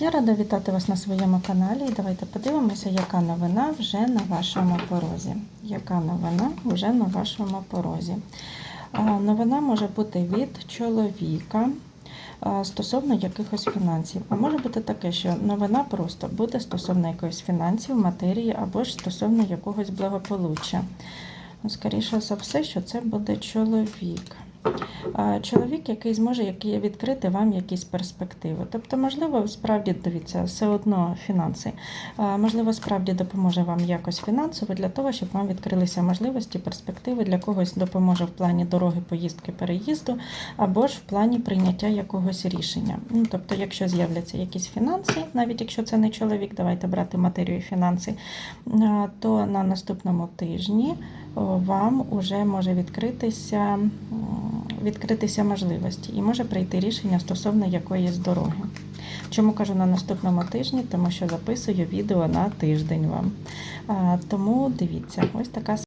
Я рада вітати вас на своєму каналі. І давайте подивимося, яка новина вже на вашому порозі. Яка новина вже на вашому порозі? Новина може бути від чоловіка стосовно якихось фінансів. А може бути таке, що новина просто буде стосовно якоїсь фінансів, матерії або ж стосовно якогось благополуччя. Ну, Скоріше за все, що це буде чоловік. Чоловік, який зможе відкрити вам якісь перспективи. Тобто, можливо, справді дивіться, все одно фінанси. Можливо, справді допоможе вам якось фінансово для того, щоб вам відкрилися можливості, перспективи для когось допоможе в плані дороги, поїздки, переїзду, або ж в плані прийняття якогось рішення. Ну, тобто, якщо з'являться якісь фінанси, навіть якщо це не чоловік, давайте брати матерію фінанси, то на наступному тижні вам уже може відкритися, відкритися можливості і може прийти рішення стосовно якоїсь дороги. Чому кажу на наступному тижні? Тому що записую відео на тиждень вам. Тому дивіться, ось така